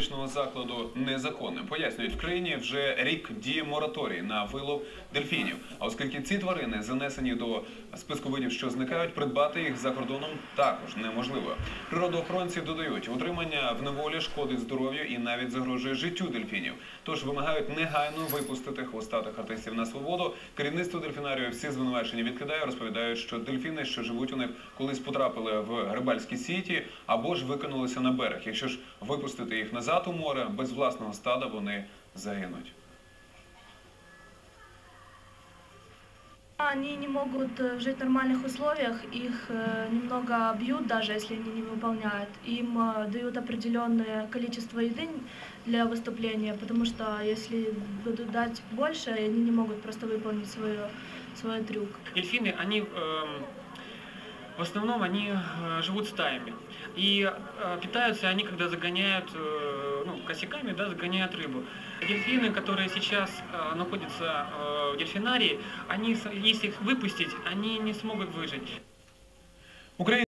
акваторичного закладу незаконним. Пояснюють, в країні вже рік діє мораторій на вилов дельфінів. А оскільки ці тварини занесені до списку видів, що зникають, придбати їх за кордоном також неможливо. Природоохоронці додають, утримання в неволі шкодить здоров'ю і навіть загрожує життю дельфінів. Тож вимагають негайно випустити хвостатих артистів на свободу. Керівництво дельфінарію всі звинувачення відкидає, розповідають, що дельфіни, що живуть у них, колись потрапили в грибальські сіті або ж викинулися на берег. Якщо ж випустити їх назад у море, без власного стада вони загинуть. Они не могут э, жить в нормальных условиях, их э, немного бьют, даже если они не выполняют. Им э, дают определенное количество еды для выступления, потому что если будут дать больше, они не могут просто выполнить свое, свой трюк. Дельфины, они эм, в основном они э, живут стаями. И э, питаются они, когда загоняют, э, ну, косяками, да, загоняют рыбу. Дельфины, которые сейчас находятся в дельфинарии, они, если их выпустить, они не смогут выжить. Україна